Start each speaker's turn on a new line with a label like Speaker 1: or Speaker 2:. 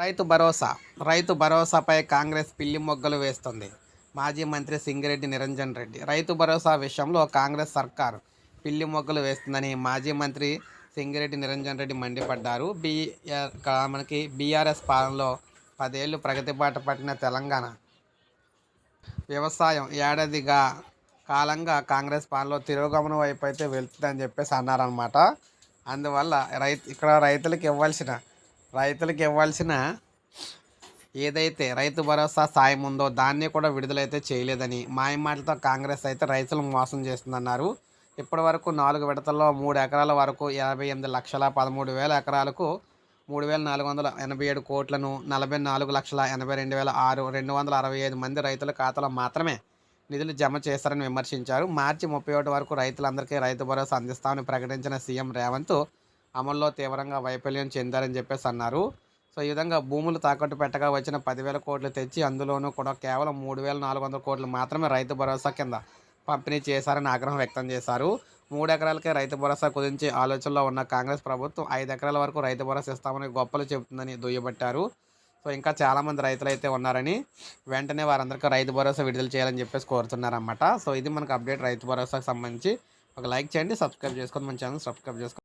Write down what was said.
Speaker 1: రైతు భరోసా. రైతు భరోసాపై కాంగ్రెస్ పిల్లి మొగ్గలు వేస్తుంది. మాజీ మంత్రి సింగిరెడ్డి నిరంజన్ రెడ్డి. రైతు భరోసా విషయంలో కాంగ్రెస్ సర్కార్ పిల్లి మొగ్గలు వేస్తుందని మాజీ మంత్రి సింగిరెడ్డి నిరంజన్ రెడ్డి మండిపడ్డారు. బీ మనకి బీఆర్ఎస్ పాలనలో పదేళ్ళు ప్రగతి బాట పట్టిన తెలంగాణ వ్యవసాయం ఏడాదిగా కాలంగా కాంగ్రెస్ పాలనలో తిరోగమనం వైపు అయితే వెళ్తుందని చెప్పేసి అన్నారనమాట అందువల్ల రైతు ఇక్కడ రైతులకు ఇవ్వాల్సిన రైతులకు ఇవ్వాల్సిన ఏదైతే రైతు భరోసా సాయం ఉందో దాన్ని కూడా విడుదలైతే చేయలేదని మాయమాటలతో కాంగ్రెస్ అయితే రైతులను మోసం చేస్తుందన్నారు. ఇప్పటి వరకు నాలుగు విడతల్లో మూడు ఎకరాల వరకు యాభై ఎనిమిది లక్షల పదమూడు వేల ఎకరాలకు మూడు వేల నాలుగు వందల ఎనభై ఏడు కోట్లను నలభై నాలుగు లక్షల ఎనభై రెండు వేల ఆరు రెండు వందల అరవై ఐదు మంది రైతుల ఖాతాలో మాత్రమే నిధులు జమ చేశారని విమర్శించారు. మార్చి ముప్పై ఒకటి వరకు రైతులందరికీ రైతు భరోసా అందిస్తామని ప్రకటించిన సీఎం రేవంత్ అమల్లో తీవ్రంగా వైఫల్యం చెందారని చెప్పేసి అన్నారు. సో ఈ విధంగా భూములు తాకట్టు పెట్టగా వచ్చిన పదివేల కోట్లు తెచ్చి అందులోనూ కూడా కేవలం మూడు వేల నాలుగు వందల కోట్లు మాత్రమే రైతు భరోసా కింద పంపిణీ చేశారని ఆగ్రహం వ్యక్తం చేశారు. మూడు ఎకరాలకే రైతు భరోసా కుదించే ఆలోచనలో ఉన్న కాంగ్రెస్ ప్రభుత్వం ఐదు ఎకరాల వరకు రైతు భరోసా ఇస్తామని గొప్పలు చెబుతుందని దుయ్యబట్టారు. సో ఇంకా చాలామంది రైతులు అయితే ఉన్నారని వెంటనే వారందరికీ రైతు భరోసా విడుదల చేయాలని చెప్పేసి కోరుతున్నారన్నమాట. సో ఇది మనకు అప్డేట్ రైతు భరోసాకు సంబంధించి. ఒక లైక్ చేయండి సబ్స్క్రైబ్ చేసుకొని మన ఛానల్ సబ్స్క్రైబ్ చేసుకోండి.